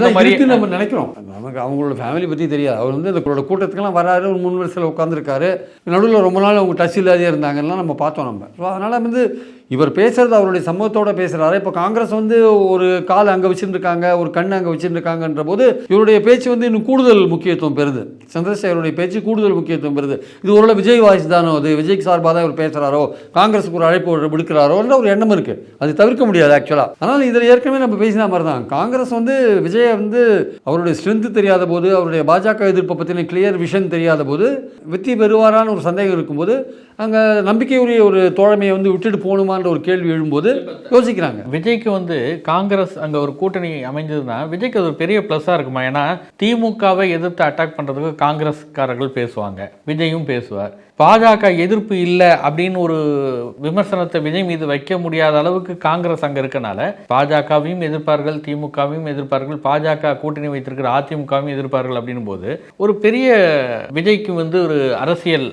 நம்ம நினைக்கிறோம். நமக்கு அவங்களோட ஃபேமிலி பற்றி தெரியாது. அவர் வந்து இந்த கூட கூட்டத்துக்கெல்லாம் வராரு ஒரு மூணு வருஷத்தில் உட்காந்துருக்காரு நடுவில் ரொம்ப நாள் அவங்க டச் இல்லாதே இருந்தாங்கன்னா நம்ம பார்த்தோம் நம்ம. ஸோ அதனால் வந்து இவர் பேசுறது அவருடைய சமூகத்தோட பேசுகிறாரு இப்போ காங்கிரஸ் வந்து ஒரு கால் அங்கே வச்சுருக்காங்க ஒரு கண் அங்கே வச்சுருக்காங்கன்ற போது இவருடைய பேச்சு வந்து இன்னும் கூடுதல் முக்கியத்துவம் பெறுது. சந்திரசேகருடைய பேச்சு கூடுதல் முக்கியத்துவம் பெறுது. இது ஒரு விஜய் வாய்ஸ் தானோ அது விஜய்க்கு சார்பாக தான் இவர் பேசுகிறாரோ காங்கிரஸுக்கு ஒரு அழைப்பு விடுக்கிறாரோ விடுக்கிறாரோன்ற ஒரு எண்ணம் இருக்குது அது தவிர்க்க முடியாது ஆக்சுவலாக ஆனால் இதில் ஏற்கனவே நம்ம பேசின மாதிரி தான். காங்கிரஸ் வந்து விஜயை வந்து அவருடைய ஸ்ட்ரென்த்து தெரியாத போது அவருடைய பாஜக எதிர்ப்பை பற்றின கிளியர் விஷன் தெரியாத போது வெற்றி பெறுவாரான்னு ஒரு சந்தேகம் இருக்கும்போது அங்கே நம்பிக்கையுரிய ஒரு தோழமையை வந்து விட்டுட்டு போகணுமா போகணுமான்ற ஒரு கேள்வி எழும்போது யோசிக்கிறாங்க. விஜய்க்கு வந்து காங்கிரஸ் அங்கே ஒரு கூட்டணி அமைஞ்சதுன்னா விஜய்க்கு அது ஒரு பெரிய ப்ளஸ்ஸாக இருக்குமா? ஏன்னா திமுகவை எதிர்த்து அட்டாக் பண்ணுறதுக்கு காங்கிரஸ்காரர்கள் பேசுவாங்க. விஜயும் பேசுவார். பாஜக எதிர்ப்பு இல்லை அப்படின்னு ஒரு விமர்சனத்தை விஜய் மீது வைக்க முடியாத அளவுக்கு காங்கிரஸ் அங்கே இருக்கனால பாஜகவையும் எதிர்ப்பார்கள் திமுகவையும் எதிர்ப்பார்கள் பாஜக கூட்டணி வைத்திருக்கிற அதிமுகவையும் எதிர்ப்பார்கள் அப்படின்னும் போது ஒரு பெரிய விஜய்க்கு வந்து ஒரு அரசியல்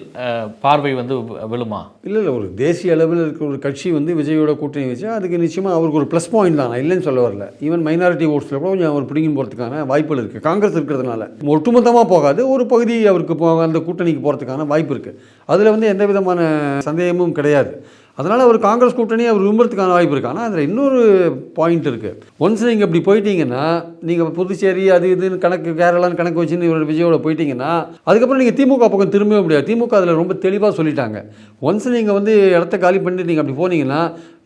பார்வை வந்து விழுமா? இல்லை இல்லை ஒரு தேசிய அளவில் இருக்கிற ஒரு கட்சி வந்து விஜயோட கூட்டணி வச்சு அதுக்கு நிச்சயமாக அவருக்கு ஒரு ப்ளஸ் பாயிண்ட் தான். இல்லைன்னு சொல்ல வரல. ஈவன் மைனாரிட்டி ஓட்ஸில் கூட கொஞ்சம் அவர் பிடிங்கி போகிறதுக்கான வாய்ப்புகள் இருக்குது காங்கிரஸ் இருக்கிறதுனால. ஒட்டுமொத்தமாக போகாது. ஒரு பகுதி அவருக்கு அந்த கூட்டணிக்கு போகிறதுக்கான வாய்ப்பு இருக்குது அதில் வந்து எந்த விதமான சந்தேகமும் கிடையாது. அதனால் அவர் காங்கிரஸ் கூட்டணி அவர் விரும்புறதுக்கான வாய்ப்பு இருக்குது ஆனால் அதில் இன்னொரு பாயிண்ட் இருக்குது ஒன்ஸ் நீங்கள் இப்படி போயிட்டீங்கன்னா நீங்கள் புதுச்சேரி அது இதுன்னு கணக்கு கேரளான்னு கணக்கு வச்சுன்னு இவரோட விஜயோட போயிட்டீங்கன்னா அதுக்கப்புறம் நீங்கள் திமுக பக்கம் திரும்பவே முடியாது. திமுக அதில் ரொம்ப தெளிவாக சொல்லிட்டாங்க. ஒன்ஸ் நீங்கள் வந்து இடத்த காலி பண்ணிட்டு நீங்கள் அப்படி போனீங்கன்னா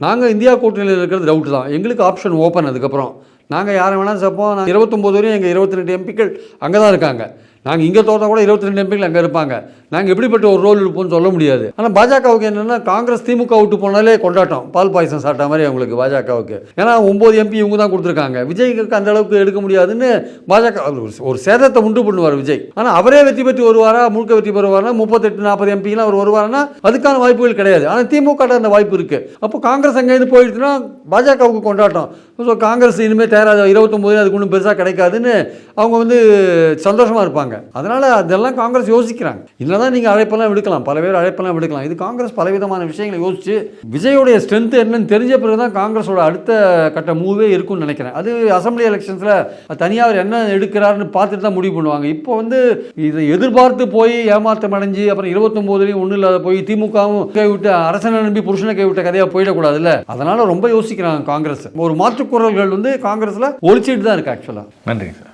நாங்கள் இந்தியா கூட்டணியில் இருக்கிறது டவுட் தான். எங்களுக்கு ஆப்ஷன் ஓப்பன் அதுக்கப்புறம். நாங்கள் யாரை வேணாலும் சப்போம். நாங்கள் இருபத்தொம்போது வரையும் எங்கள் இருபத்தி ரெண்டு எம்பிக்கள் அங்கே தான் இருக்காங்க. நாங்கள் இங்கே தோற்றா கூட இருபத்தி ரெண்டு எம்பிக்கள் அங்கே இருப்பாங்க. நாங்கள் எப்படிப்பட்ட ஒரு ரோல் இருப்போம்னு சொல்ல முடியாது. ஆனால் பாஜகவுக்கு என்னென்னா காங்கிரஸ் திமுக விட்டு போனாலே கொண்டாட்டம். பால் பாயசம் சாப்பிட்ட மாதிரி அவங்களுக்கு பாஜகவுக்கு. ஏன்னா ஒம்பது எம்பி இவங்க தான் கொடுத்துருக்காங்க. விஜய்க்கு அந்த அளவுக்கு எடுக்க முடியாதுன்னு பாஜக ஒரு- சேதத்தை உண்டு பண்ணுவார் விஜய். ஆனால் அவரே வெற்றி பெற்று வருவாரா முழுக்க வெற்றி பெறுவாரா முப்பத்தெட்டு நாற்பது எம்பிலாம் அவர் வருவாருன்னா அதுக்கான வாய்ப்புகள் கிடையாது. ஆனால் திமுக அந்த வாய்ப்பு இருக்குது அப்போ காங்கிரஸ் அங்கேருந்து போயிடுச்சுன்னா பாஜகவுக்கு கொண்டாட்டம். ஸோ காங்கிரஸ் இனிமேல் தேராது இருபத்தொம்போது அதுக்கு ஒன்றும் பெருசாக கிடைக்காதுன்னு அவங்க வந்து சந்தோஷமாக இருப்பாங்க. அதனால் அதெல்லாம் காங்கிரஸ் யோசிக்கிறாங்க. இல்லைதான் நீங்கள் அழைப்பெல்லாம் விடுக்கலாம். பல பேர் அழைப்பெல்லாம் விடுக்கலாம். இது காங்கிரஸ் பலவிதமான விஷயங்களை யோசிச்சு விஜயோடைய ஸ்ட்ரென்த் என்னன்னு தெரிஞ்ச பிறகு தான் காங்கிரஸோட அடுத்த கட்ட மூவே இருக்கும்னு நினைக்கிறேன். அது அசம்பிளி எலெக்ஷன்ஸில் தனியாக என்ன எடுக்கிறாருன்னு பார்த்துட்டு தான் முடிவு பண்ணுவாங்க. இப்போ வந்து இதை எதிர்பார்த்து போய் ஏமாற்றம் அடைஞ்சு அப்புறம் இருபத்தொம்போதுலையும் ஒன்றும் இல்லாத போய் திமுகவும் கைவிட்டு அரசனை நம்பி புருஷனை கைவிட்ட கதையாக போயிடக்கூடாதுல்ல? அதனால் ரொம்ப யோசிக்கிறாங்க காங்கிரஸ். ஒரு மாற்று குரல்கள் வந்து காங்கிரஸில் ஒழிச்சிட்டு தான் இருக்கு ஆக்சுவலாக நன்றிங்க சார்.